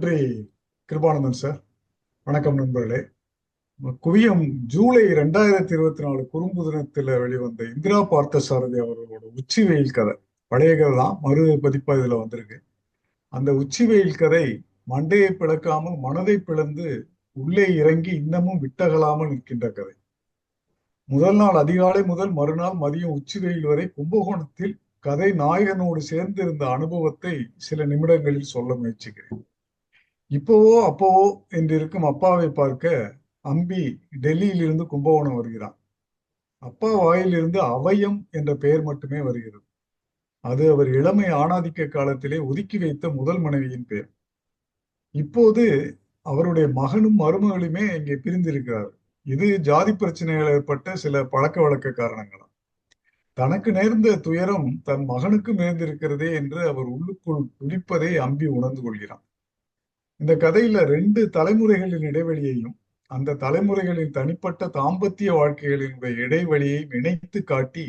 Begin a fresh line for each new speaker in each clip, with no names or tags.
நன்றி கிருபானந்தன் சார் வணக்கம் நண்பர்களே. குவியம் ஜூலை ரெண்டாயிரத்தி இருபத்தி நாலு குறும்பு தினத்துல வெளிவந்த இந்திரா பார்த்தசாரதி அவர்களோட உச்சி வெயில் கதை. பழைய கதை தான் மறு பதிப்பா இதுல வந்திருக்கு. அந்த உச்சி வெயில் கதை மண்டையை பிளக்காமல் மனதை பிளந்து உள்ளே இறங்கி இன்னமும் விட்டகலாமல் நிற்கின்ற கதை. முதல் நாள் அதிகாலை முதல் மறுநாள் மதியம் உச்சி வெயில் வரை கும்பகோணத்தில் கதை நாயகனோடு சேர்ந்து இருந்த அனுபவத்தை சில நிமிடங்களில் சொல்ல முயற்சிக்கிறேன். இப்போவோ அப்போவோ என்று இருக்கும் அப்பாவை பார்க்க அம்பி டெல்லியிலிருந்து கும்பகோணம் வருகிறான். அப்பா வாயிலிருந்து அவயம் என்ற பெயர் மட்டுமே வருகிறது. அது அவர் இளமை ஆணாதிக்க காலத்திலே ஒதுக்கி வைத்த முதல் மனைவியின் பெயர். இப்போது அவருடைய மகனும் மருமகளுமே இங்கே பிரிந்திருக்கிறார். இது ஜாதி பிரச்சனைகள் ஏற்பட்ட சில பழக்க வழக்க காரணங்களாம். தனக்கு நேர்ந்த துயரம் தன் மகனுக்கும் நேர்ந்திருக்கிறதே என்று அவர் உள்ளுக்குள் துடிப்பதை அம்பி உணர்ந்து கொள்கிறான். இந்த கதையில ரெண்டு தலைமுறைகளின் இடைவெளியையும் அந்த தலைமுறைகளின் தனிப்பட்ட தாம்பத்திய வாழ்க்கைகளினுடைய இடைவெளியை இணைத்து காட்டி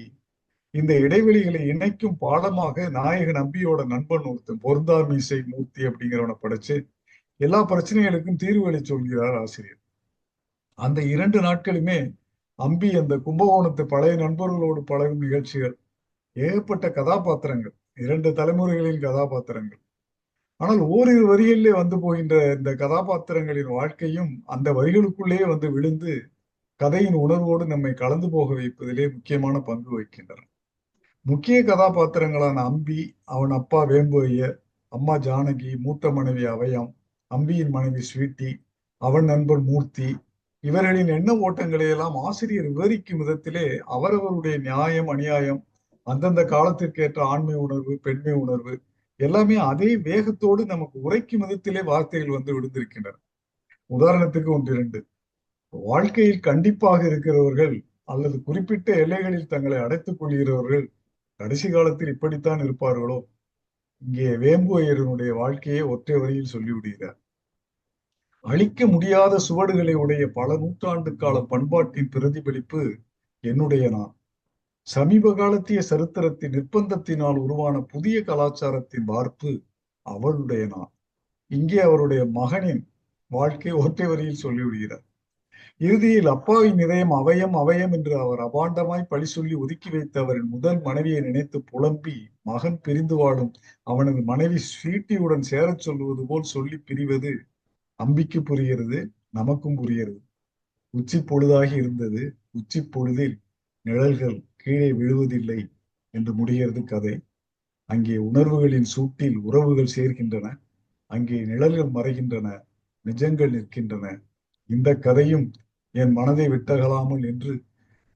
இந்த இடைவெளிகளை இணைக்கும் பாடமாக நாயகன் நம்பியோட நண்பன் ஒருத்தன் பொருந்தா மீசை மூர்த்தி அப்படிங்கிறவனை படைச்சு எல்லா பிரச்சனைகளுக்கும் தீர்வுகளை சொல்கிறார் ஆசிரியர். அந்த இரண்டு நாட்களுமே அம்பி அந்த கும்பகோணத்து பழைய நண்பர்களோடு பழகும் நிகழ்ச்சிகள் ஏகப்பட்ட கதாபாத்திரங்கள் இரண்டு தலைமுறைகளின் கதாபாத்திரங்கள். ஆனால் ஓரிரு வரிகளிலே வந்து போகின்ற இந்த கதாபாத்திரங்களின் வாழ்க்கையும் அந்த வரிகளுக்குள்ளேயே வந்து விழுந்து கதையின் உணர்வோடு நம்மை கலந்து போக வைப்பதிலே முக்கியமான பங்கு வகிக்கின்றன. முக்கிய கதாபாத்திரங்களான அம்பி அவன் அப்பா வேம்பு ஐயர் அம்மா ஜானகி மூத்த மனைவி அவயம் அம்பியின் மனைவி ஸ்வீட்டி அவன் நண்பர் மூர்த்தி இவர்களின் எண்ண ஓட்டங்களை எல்லாம் ஆசிரியர் விவரிக்கும் விதத்திலே அவரவருடைய நியாயம் அநியாயம் அந்தந்த காலத்திற்கேற்ற ஆண்மை உணர்வு பெண்மை உணர்வு எல்லாமே அதே வேகத்தோடு நமக்கு உரைக்கும் விதத்திலே வார்த்தைகள் வந்து விழுந்திருக்கின்றன. உதாரணத்துக்கு ஒன்று இரண்டு. வாழ்க்கையில் கண்டிப்பாக இருக்கிறவர்கள் அல்லது குறிப்பிட்ட எல்லைகளில் தங்களை அடைத்துக் கொள்கிறவர்கள் கடைசி காலத்தில் இப்படித்தான் இருப்பார்களோ? இங்கே வேம்பு வாழ்க்கையை ஒற்றை வரியில் சொல்லிவிடுகிறார். அழிக்க முடியாத சுவடுகளை உடைய பல நூற்றாண்டு கால பண்பாட்டின் பிரதிபலிப்பு என்னுடைய நான் சமீப காலத்திய சரித்திரத்தின் நிர்பந்தத்தினால் உருவான புதிய கலாச்சாரத்தின் வார்ப்பு அவளுடைய நான் இங்கே அவருடைய மகனின் வாழ்க்கை ஒற்றை வரியில் சொல்லிவிடுகிறார். இறுதியில் அப்பாவின் இதயம் அவயம் அவயம் என்று அவர் அபாண்டமாய் பழி சொல்லி ஒதுக்கி வைத்த அவரின் முதல் மனைவியை நினைத்து புலம்பி மகன் பிரிந்து வாழும் அவனது மனைவி ஸ்வீட்டியுடன் சேரச் சொல்வது போல் சொல்லி பிரிவது அம்பிக்கு புரிகிறது நமக்கும் புரிகிறது. உச்சி பொழுதாகி இருந்தது. உச்சி பொழுதில் நிழல்கள் கீழே விழுவதில்லை என்று முடிகிறது கதை. அங்கே உணர்வுகளின் சூட்டில் உறவுகள் சேர்கின்றன. அங்கே நிழல்கள் மறைகின்றன நிஜங்கள் நிற்கின்றன. இந்த கதையும் என் மனதை விட்டகலாமல் என்று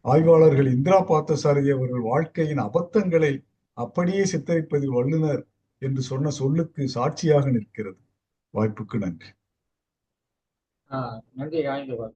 ஆய்வாளர்கள் இந்திரா பார்த்தசாரதி அவர்கள் வாழ்க்கையின் அபத்தங்களை அப்படியே சித்தரிப்பதில் வல்லுனர் என்று சொன்ன சொல்லுக்கு சாட்சியாக நிற்கிறது. வாய்ப்புக்கு நன்றி.
நன்றி